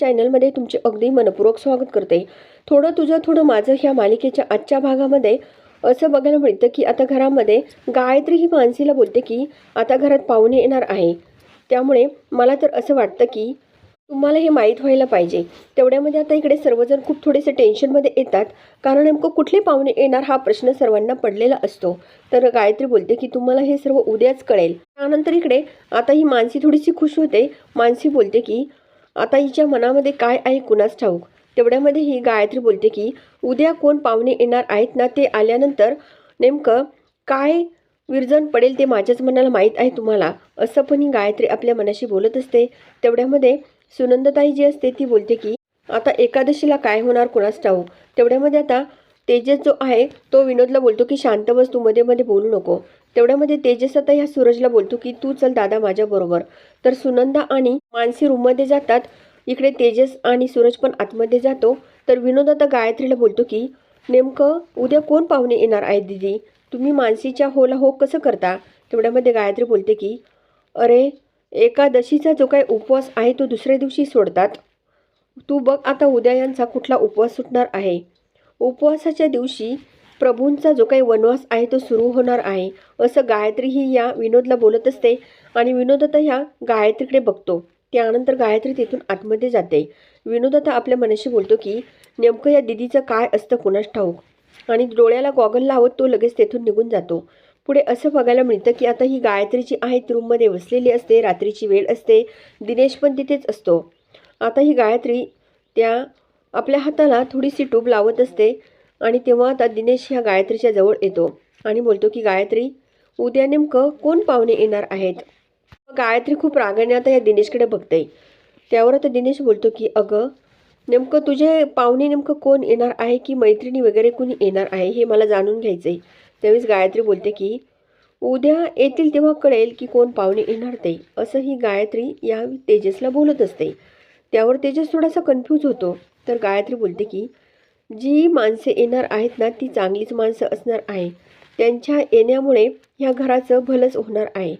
चॅनलमध्ये तुमचे अगदी मनपूर्वक स्वागत करते. थोडं तुझं थोडं माझं ह्या मालिकेच्या आजच्या भागामध्ये असं बघायला मिळतं की आता घरामध्ये गायत्री ही मानसीला बोलते की आता घरात पाहुणे येणार आहे. त्यामुळे मला तर असं वाटतं की तुम्हाला हे माहीत व्हायला पाहिजे. तेवढ्यामध्ये आता इकडे सर्वजण खूप थोडेसे टेन्शनमध्ये येतात. कारण नेमकं कुठले पाहुणे येणार हा प्रश्न सर्वांना पडलेला असतो. तर गायत्री बोलते की तुम्हाला हे सर्व उद्याच कळेल. त्यानंतर इकडे आता ही मानसी थोडीशी खुश होते. मानसी बोलते की आता हिच्या मनामध्ये काय आहे कुणास ठाऊक? तेवढ्यामध्ये ही गायत्री बोलते की उद्या कोण पाहुणे येणार आहेत ना ते आल्यानंतर नेमकं काय विरजण पडेल ते माझ्याच मनाला माहीत आहे तुम्हाला. असं पण ही गायत्री आपल्या मनाशी बोलत असते. तेवढ्यामध्ये सुनंदताई जी असते ती बोलते की आता एकादशीला काय होणार कुणास ठाऊक? तेवढ्यामध्ये आता तेजस जो आहे तो विनोदला बोलतो की शांत बस तू मध्ये मध्ये बोलू नको. तेवढ्यामध्ये तेजस आता ह्या सूरजला बोलतो की तू चल दादा माझ्याबरोबर तर सुनंदा आणि मानसी रूममध्ये जातात. इकडे तेजस आणि सूरज पण आतमध्ये जातो. तर विनोद आता गायत्रीला बोलतो की नेमकं उद्या कोण पाहुणे येणार आहे दिदी? तुम्ही मानसीच्या होला हो कसं करता? तेवढ्यामध्ये गायत्री बोलते की अरे एकादशीचा जो काही उपवास आहे तो दुसऱ्या दिवशी सोडतात. तू बघ आता उद्या यांचा कुठला उपवास सुटणार आहे. उपवासाच्या दिवशी प्रभूंचा जो काही वनवास आहे तो सुरू होणार आहे. असं गायत्री ही या विनोदला बोलत असते आणि विनोद आता ह्या गायत्रीकडे बघतो. त्यानंतर गायत्री तिथून आतमध्ये जाते. विनोद आता आपल्या मनाशी बोलतो की नेमकं या दिदीचं काय असतं कुणास ठाऊक? आणि डोळ्याला गॉगल लावत तो लगेच तेथून निघून जातो. पुढे असं बघायला मिळतं की आता ही गायत्रीची आहे ती रूममध्ये बसलेली असते रात्रीची वेळ असते दिनेश पण तिथेच असतो. आता ही गायत्री त्या आपल्या हाताला थोडीशी टूब लावत असते आणि तेव्हा आता दिनेश ह्या गायत्रीच्या जवळ येतो आणि बोलतो की गायत्री उद्या नेमकं कोण पाहुणे येणार आहेत? गायत्री खूप रागाने आता या दिनेशकडे बघते. त्यावर आता दिनेश बोलतो की अगं नेमकं तुझे पाहुणे नेमकं कोण येणार आहे की मैत्रिणी वगैरे कोणी येणार आहे हे मला जाणून घ्यायचं आहे त्यावेळेस गायत्री बोलते की उद्या येतील तेव्हा कळेल की कोण पाहुणे येणार ते. असं ही गायत्री या तेजसला बोलत असते. त्यावर तेजस थोडासा कन्फ्यूज होतो. तर गायत्री बोलते की जी माणसे येणार आहेत ना ती चांगलीच माणसं असणार आहे त्यांच्या येण्यामुळे ह्या घराचं भलंच होणार आहे.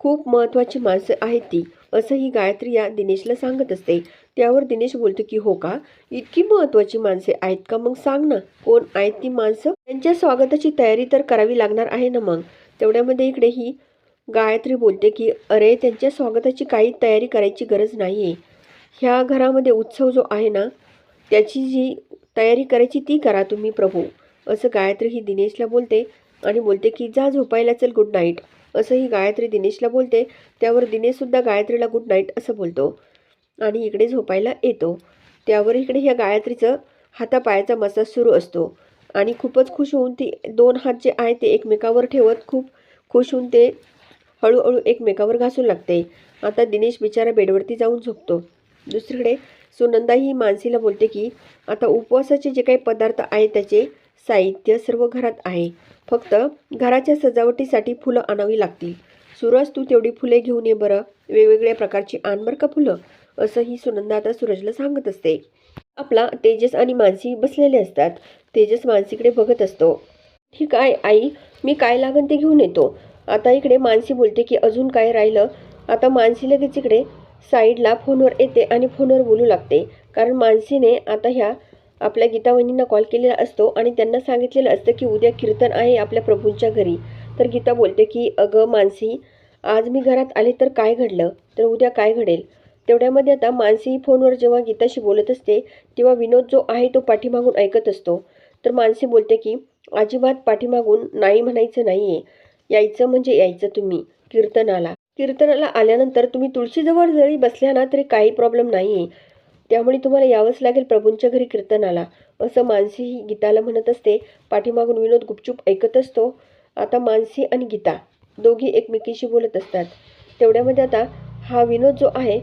खूप महत्त्वाची माणसं आहेत ती असं ही गायत्री या दिनेशला सांगत असते. त्यावर दिनेश बोलतो की हो का? इतकी महत्त्वाची माणसे आहेत का मग? सांग ना. कोण आहेत ती माणसं? त्यांच्या स्वागताची तयारी तर करावी लागणार आहे ना मग? तेवढ्यामध्ये इकडे ही गायत्री बोलते की अरे त्यांच्या स्वागताची काही तयारी करायची गरज नाही आहे ह्या घरामध्ये उत्सव जो आहे ना त्याची जी तयारी करायची ती करा तुम्ही प्रभू. असं गायत्री ही दिनेशला बोलते आणि बोलते की जा झोपायला चल गुड नाईट असं ही गायत्री दिनेशला बोलते. त्यावर दिनेशसुद्धा गायत्रीला गुड नाईट असं बोलतो आणि इकडे झोपायला येतो. त्यावर इकडे ह्या गायत्रीचं हातापायाचा मसाज सुरू असतो आणि खूपच खुश होऊन ती दोन हात जे आहे ते एकमेकावर ठेवत खूप खुश होऊन ते हळूहळू एकमेकावर घासून लागते. आता दिनेश बिचारा बेडवरती जाऊन झोपतो. दुसरीकडे सुनंदा ही मानसीला बोलते की आता उपवासाचे जे काही पदार्थ आहे त्याचे साहित्य सर्व घरात आहे. फक्त घराच्या सजावटीसाठी फुलं आणावी लागतील. सूरज तू तेवढी फुले घेऊन ये बरं. वेगवेगळ्या प्रकारची आण बरं का फुलं? असं ही सुनंदा आता सूरजला सांगत असते. आपला तेजस आणि मानसी बसलेले असतात. तेजस मानसीकडे बघत असतो. ठीक आहे आई. मी काय लागन ते घेऊन येतो. आता इकडे मानसी बोलते की अजून काय राहिलं? आता मानसी लगेच इकडे साईडला फोनवर येते आणि फोनवर बोलू लागते. कारण मानसीने आता ह्या आपल्या गीताबहिनींना कॉल केलेला असतो आणि त्यांना सांगितलेलं असतं की उद्या कीर्तन आहे आपल्या प्रभूंच्या घरी. तर गीता बोलते की अगं मानसी आज मी घरात आले तर काय घडलं? तर उद्या काय घडेल? तेवढ्यामध्ये आता मानसी फोनवर जेव्हा गीताशी बोलत असते तेव्हा विनोद जो आहे तो पाठीमागून ऐकत असतो. तर मानसी बोलते की अजिबात पाठीमागून नाही म्हणायचं नाही आहे यायचं म्हणजे यायचं तुम्ही कीर्तनाला. कीर्तनाला आल्यानंतर तुम्ही तुळशीजवळ जरी बसल्या ना तरी काही प्रॉब्लेम नाही आहे त्यामुळे तुम्हाला यावंच लागेल प्रभूंच्या घरी कीर्तनाला. असं मानसी ही गीताला म्हणत असते. पाठीमागून विनोद गुपचूप ऐकत असतो. आता मानसी आणि गीता दोघी एकमेकीशी बोलत असतात. तेवढ्यामध्ये आता हा विनोद जो आहे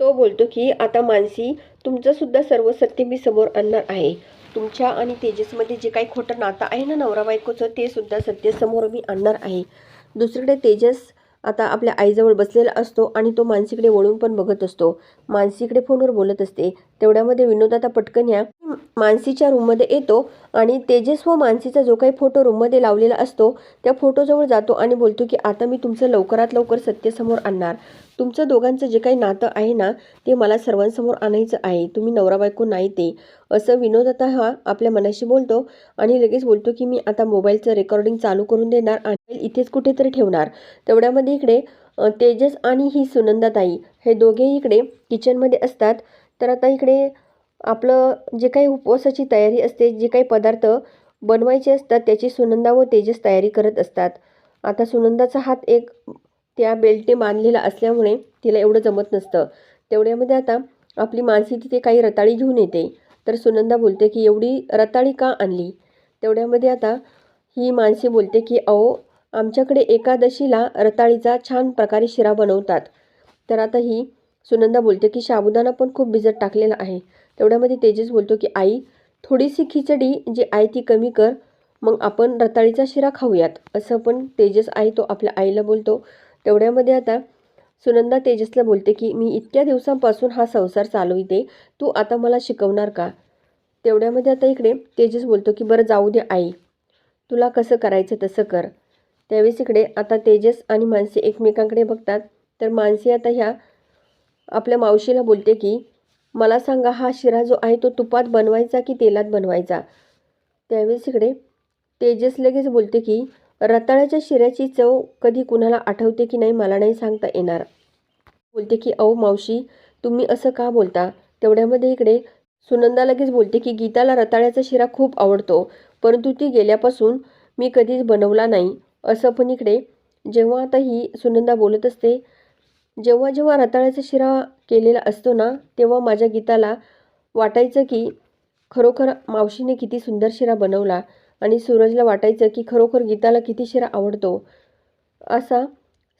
तो बोलतो की आता मानसी तुमचंसुद्धा सर्व सत्य मी समोर आणणार आहे. तुमच्या आणि तेजसमध्ये जे काही खोटं नातं आहे ना नवरा बायकोचं ते सुद्धा सत्य समोर मी आणणार आहे. दुसरीकडे तेजस आता आपल्या आईजवळ बसलेला असतो आणि तो मानसीकडे वळून पण बघत असतो. मानसीकडे फोनवर बोलत असते. तेवढ्यामध्ये विनोद आता पटकन या मानसीच्या रूममध्ये येतो आणि तेजस व मानसीचा जो काही फोटो रूममध्ये लावलेला असतो त्या फोटोजवळ जातो आणि बोलतो की आता मी तुमचं लवकरात लवकर सत्य समोर आणणार. तुमचं दोघांचं जे काही नातं आहे ना ते मला सर्वांसमोर आणायचं आहे. तुम्ही नवरा बायको नाही ते. असं विनोद आता हा आपल्या मनाशी बोलतो आणि लगेच बोलतो की मी आता मोबाईलचं रेकॉर्डिंग चालू करून देणार आणि इथेच कुठेतरी ठेवणार. तेवढ्यामध्ये इकडे तेजस आणि ही सुनंदाताई हे दोघेही इकडे किचनमध्ये असतात. तर आता इकडे आपलं जे काही उपवासाची तयारी असते जे काही पदार्थ बनवायचे असतात त्याची सुनंदा व तेजस तयारी करत असतात. आता सुनंदाचा हात एक त्या बेल्टने बांधलेला असल्यामुळे तिला एवढं जमत नसतं. तेवढ्यामध्ये आता आपली मानसी तिथे काही रताळी घेऊन येते. तर सुनंदा बोलते की एवढी रताळी का आणली? तेवढ्यामध्ये आता ही मानसी बोलते की अहो आमच्याकडे एकादशीला रताळीचा छान प्रकारे शिरा बनवतात. तर आता ही सुनंदा बोलते की साबुदाणा पण खूप भिजत टाकलेला आहे. तेवढ्यामध्ये तेजस बोलतो की आई थोडीशी खिचडी जी आहे ती कमी कर. मग आपण रताळीचा शिरा खाऊयात. असं पण तेजस आहे तो आपल्या आईला बोलतो. तेवढ्यामध्ये आता सुनंदा तेजसला बोलते की मी इतक्या दिवसांपासून हा संसार चालविते तू आता मला शिकवणार का? तेवढ्यामध्ये आता इकडे तेजस बोलतो की बरं जाऊ दे आई. तुला कसं करायचं तसं कर. त्यावेळेस इकडे आता तेजस आणि मानसी एकमेकांकडे बघतात. तर मानसी आता ह्या आपल्या मावशीला बोलते की मला सांगा हा शिरा जो आहे तो तुपात बनवायचा की तेलात बनवायचा? त्यावेळेस इकडे तेजस लगेच बोलते की रताळ्याच्या शिऱ्याची चव कधी कुणाला आठवते की नाही मला नाही सांगता येणार. बोलते की अहो मावशी तुम्ही असं का बोलता? तेवढ्यामध्ये इकडे सुनंदा लगेच बोलते की गीताला रताळ्याचा शिरा खूप आवडतो परंतु ती गेल्यापासून मी कधीच बनवला नाही. असं पण इकडे जेव्हा आता ही सुनंदा बोलत असते जेव्हा जेव्हा रताळ्याचा शिरा केलेला असतो ना तेव्हा माझ्या गीताला वाटायचं की खरोखर मावशीने किती सुंदर शिरा बनवला आणि सूरजला वाटायचं की खरोखर गीताला किती शिरा आवडतो. असा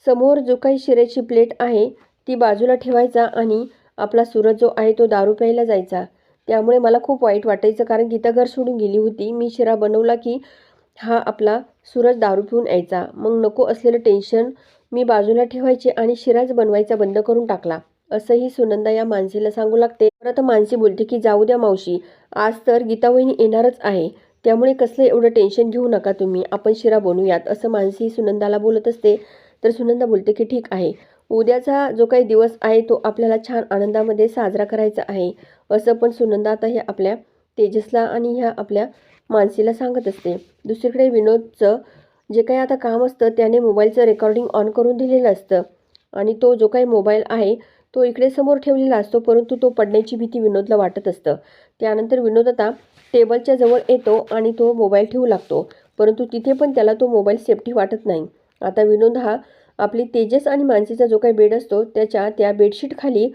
समोर जो काही शिऱ्याची प्लेट आहे ती बाजूला ठेवायचा आणि आपला सूरज जो आहे तो दारू प्यायला जायचा. त्यामुळे मला खूप वाईट वाटायचं कारण गीता घर सोडून गेली होती. मी शिरा बनवला की हा आपला सूरज दारू पिऊन यायचा. मग नको असलेलं टेन्शन मी बाजूला ठेवायचे आणि शिराच बनवायचा बंद करून टाकला. असंही सुनंदा या मानसीला सांगू लागते. परत मानसी बोलते की जाऊ द्या मावशी. आज तर गीता वहिनी येणारच आहे. त्यामुळे कसलं एवढं टेन्शन घेऊ नका तुम्ही. आपण शिरा बनवूयात. असं मानसी सुनंदाला बोलत असते. तर सुनंदा बोलते की ठीक आहे. उद्याचा जो काही दिवस आहे तो आपल्याला छान आनंदामध्ये साजरा करायचा आहे. असं पण सुनंदा आता हे आपल्या तेजसला आणि ह्या आपल्या मानसीला सांगत असते. दुसरीकडे विनोदचं जे काही आता काम असतं त्याने मोबाईलचं रेकॉर्डिंग ऑन करून दिलेलं असतं. आणि तो जो काही मोबाईल आहे तो इकडे समोर ठेवलेला असतो परंतु तो पडण्याची भीती विनोदला वाटत असतं. त्यानंतर विनोद आता टेबलच्या जवळ येतो आणि तो मोबाईल ठेवू लागतो परंतु तिथे पण त्याला तो मोबाईल सेफ्टी वाटत नाही. आता विनोद हा आपली तेजस आणि मानसीचा जो काही बेड असतो त्याच्या त्या बेडशीटखाली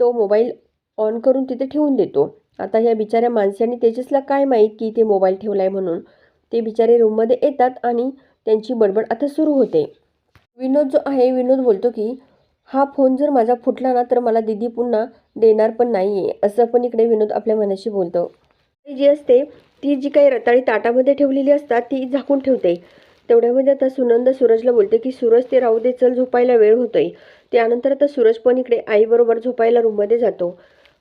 तो मोबाईल ऑन करून तिथे ठेवून देतो. आता ह्या बिचाऱ्या मानसी आणि तेजसला काय माहीत की ते मोबाईल ठेवला आहे म्हणून? ते बिचारे रूममध्ये येतात आणि त्यांची बडबड आता सुरू होते. विनोद जो आहे विनोद बोलतो की हा फोन जर माझा फुटला ना तर मला दिदी पुन्हा देणार पण नाही आहे असं पण इकडे विनोद आपल्या मनाशी बोलतो. जी असते ती जी काही रताळी ताटामध्ये ठेवलेली असतात ती झाकून ठेवते. तेवढ्यामध्ये आता सुनंद सूरजला बोलते की सूरज ते राहू दे चल झोपायला वेळ होतोय. त्यानंतर आता सूरज पण इकडे आईबरोबर झोपायला रूममध्ये जातो.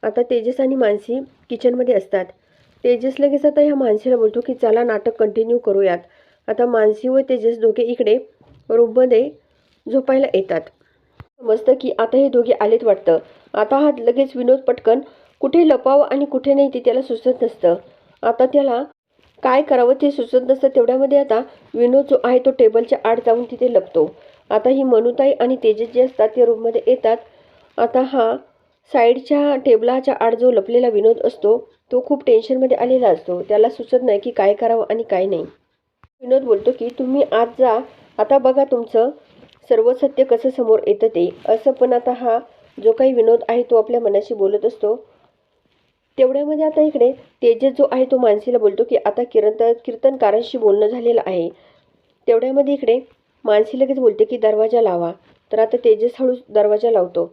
आता तेजस आणि मानसी किचनमध्ये असतात. तेजस लगेच आता ह्या मानसीला बोलतो की चला नाटक कंटिन्यू करूयात. आता मानसी व तेजस दोघे इकडे रूममध्ये झोपायला येतात. समजतं की आता हे दोघे आलेत वाटतं. आता हा लगेच विनोद पटकन कुठे लपावं आणि कुठे नाही ते त्याला सुचत नसतं. आता त्याला काय करावं ते सुचत नसतं तेवढ्यामध्ये आता विनोद जो आहे तो टेबलच्या आड जाऊन तिथे लपतो. आता ही मनुताई आणि तेजस जे असतात ते रूममध्ये येतात. आता हा साईडच्या टेबलाच्या आड जो लपलेला विनोद असतो तो खूप टेन्शनमध्ये आलेला असतो. त्याला सुचत नाही की काय करावं आणि काय नाही. विनोद बोलतो की तुम्ही आज जा. आता बघा तुमचं सर्व सत्य कसं समोर येतं ते असं पण आता हा जो काही विनोद आहे तो आपल्या मनाशी बोलत असतो. तेवढ्यामध्ये आता इकडे तेजस जो आहे तो मानसीला बोलतो की आता किरण कीर्तनकारांशी बोलणं झालेलं आहे. तेवढ्यामध्ये इकडे मानसी लगेच बोलते की दरवाजा लावा. तर आता तेजस हळू दरवाजा लावतो.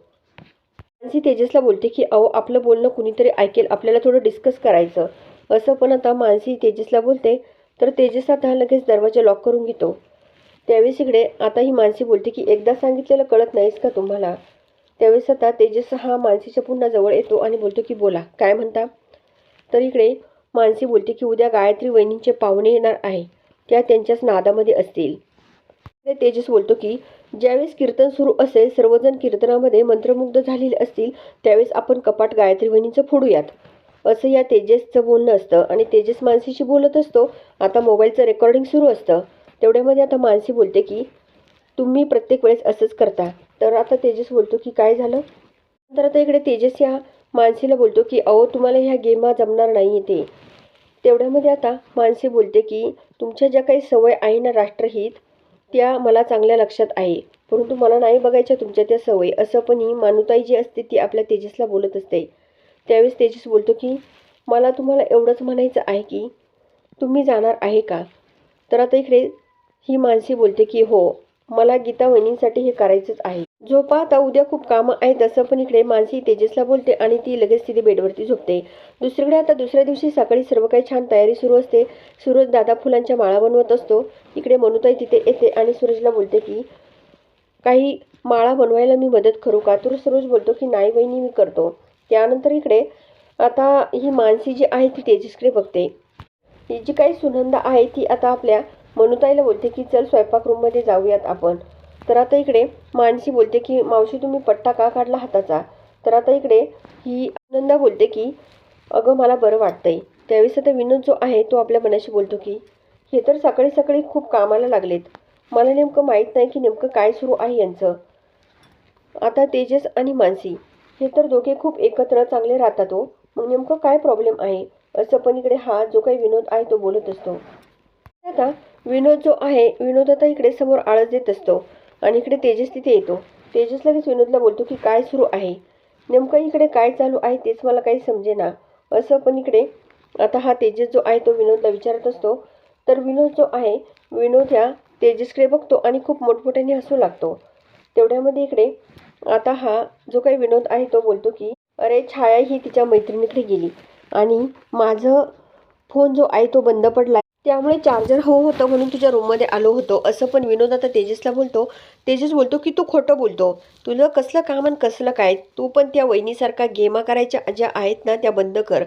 मानसी तेजसला बोलते की अहो आपलं बोलणं कुणीतरी ऐकेल आपल्याला थोडं डिस्कस करायचं. असं पण आता मानसी तेजसला बोलते. तर तेजस आता लगेच दरवाजा लॉक करून घेतो. त्यावेळेस इकडे आता ही मानसी बोलते की एकदा सांगितलेलं कळत नाहीस का तुम्हाला? त्यावेळेस आता तेजस हा मानसीच्या पुन्हा जवळ येतो आणि बोलतो की बोला काय म्हणता? तर इकडे मानसी बोलते की उद्या गायत्री वहिनींचे पाहुणे येणार आहे. त्या त्यांच्याच नादामध्ये असतील. तेजस बोलतो की ज्यावेळेस कीर्तन सुरू असेल सर्वजण कीर्तनामध्ये मंत्रमुग्ध झालेले असतील त्यावेळेस आपण कपाट गायत्री वहिनीचं फोडूयात. असं या तेजसचं बोलणं असतं आणि तेजस मानसीशी बोलत असतो. आता मोबाईलचं रेकॉर्डिंग सुरू असतं. तेवढ्यामध्ये आता मानसी बोलते की तुम्ही प्रत्येक वेळेस असंच करता. तर आता तेजस बोलतो की काय झालं? तर आता इकडे तेजस या मानसीला बोलतो की अहो तुम्हाला ह्या गेमा जमणार नाही ते. तेवढ्यामध्ये आता मानसी बोलते की तुमच्या ज्या काही सवय आहे ना राष्ट्रहित त्या मला चांगल्या लक्षात आहे. परंतु मला नाही बघायच्या तुमच्या त्या सवय. असं पण ही मानुताई जी असते ती आपल्या तेजसला बोलत असते. त्यावेळेस तेजस बोलतो की मला तुम्हाला एवढंच म्हणायचं आहे की तुम्ही जाणार आहे का? तर आता इकडे ही मानसी बोलते की हो मला गीता वहिनींसाठी हे करायचंच आहे. झोपा आता उद्या खूप कामं आहेत असं पण इकडे मानसी तेजसला बोलते आणि ती लगेच तिथे बेडवरती झोपते. दुसरीकडे आता दुसऱ्या दिवशी सकाळी सर्व काही छान तयारी सुरू असते. सूरज दादा फुलांच्या माळा बनवत असतो. इकडे मनुताई तिथे येते आणि सूरजला बोलते की काही माळा बनवायला मी मदत करू का? तर सूरज बोलतो की नाही वहिनी मी करतो. त्यानंतर इकडे आता ही मानसी जी आहे ती तेजसकडे बघते. ही जी काही सुनंदा आहे ती आता आपल्या मनुताईला बोलते की चल स्वयंपाक रूममध्ये जाऊयात आपण. तर आता इकडे मानसी बोलते की मावशी तुम्ही पट्टा का काढला हाताचा? तर आता इकडे ही आनंदा बोलते की अगं मला बरं वाटतंय. त्यावेळेस आता विनोद जो आहे तो आपल्या मनाशी बोलतो की हे तर सकाळी सकाळी खूप कामाला लागलेत. मला नेमकं माहीत नाही की नेमकं काय सुरू आहे यांचं. आता तेजस आणि मानसी हे तर दोघे खूप एकत्र चांगले राहतात हो. मग नेमकं काय प्रॉब्लेम आहे? असं पण इकडे हा जो काही विनोद आहे तो बोलत असतो. आता विनोद जो आहे विनोद आता इकडे समोर आळस देत असतो आणि इकडे तेजस तिथे येतो. तेजस लगेच विनोदला बोलतो की काय सुरू आहे? नेमकं इकडे काय चालू आहे तेच मला काही समजेना. असं पण इकडे आता हा तेजस जो आहे तो विनोदला विचारत असतो. तर विनोद जो आहे विनोद ह्या तेजसकडे बघतो आणि खूप मोठमोठ्याने हसू लागतो. तेवढ्यामध्ये इकडे आता हा जो काही विनोद आहे तो बोलतो की अरे छाया ही तिच्या मैत्रिणीकडे गेली आणि माझं फोन जो आहे तो बंद पडला त्यामुळे चार्जर हवं हो होतं म्हणून तुझ्या रूममध्ये आलो होतो. असं पण विनोद आता तेजसला बोलतो. तेजस बोलतो की तू खोटं बोलतो. तुझं कसलं काम आणि कसलं काय? तू पण त्या वहिनीसारखा गेमा करायच्या ज्या आहेत ना त्या बंद कर.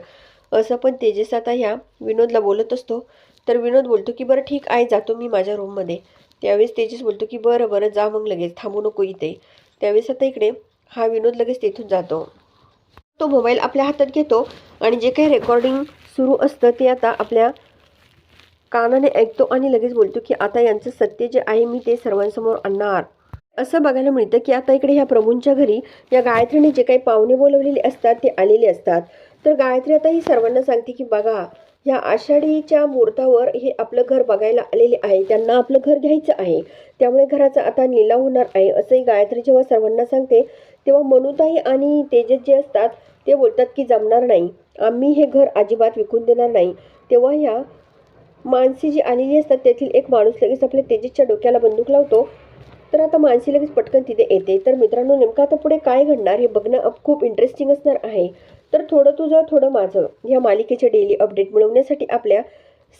असं पण तेजस आता ह्या विनोदला बोलत असतो. तर विनोद बोलतो की बरं ठीक आहे जातो मी माझ्या रूममध्ये त्यावेळेस तेजस बोलतो की बरं बरं जा मग लगेच. थांबू नको इथे. त्यावेळेस आता इकडे हा विनोद लगेच तेथून जातो. तो मोबाईल आपल्या हातात घेतो आणि जे काही रेकॉर्डिंग सुरू असतं ते आता आपल्या कानाने ऐकतो आणि लगेच बोलतो की आता यांचं सत्य जे आहे मी ते सर्वांसमोर आणणार. असं बघायला मिळतं की आता इकडे ह्या प्रभूंच्या घरी या गायत्रीने जे काही पाहुणे बोलवलेले असतात ते आलेले असतात. तर गायत्री आता ही सर्वांना सांगते की बघा ह्या आषाढीच्या मुहूर्तावर हे आपलं घर बघायला आलेले आहे. त्यांना आपलं घर घ्यायचं आहे. त्यामुळे घराचा आता लिलाव होणार आहे. असंही गायत्री जेव्हा सर्वांना सांगते तेव्हा मनुताई आणि तेजस जे असतात ते बोलतात की जमणार नाही. आम्ही हे घर अजिबात विकून देणार नाही. तेव्हा ह्या मानसी जी आलेली असतात त्यातील एक माणूस लगेच आपल्या तेजसच्या डोक्याला बंदूक लावतो. तर आता मानसी लगेच पटकन तिथे येते. तर मित्रांनो नेमकं आता पुढे काय घडणार हे बघणं खूप इंटरेस्टिंग असणार आहे. तर थोडं तुझं थोडं माझं या मालिकेचे डेली अपडेट मिळवण्यासाठी आपल्या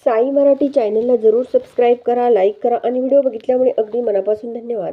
साई मराठी चॅनलला जरूर सबस्क्राईब करा लाईक करा आणि व्हिडिओ बघितल्यामुळे अगदी मनापासून धन्यवाद.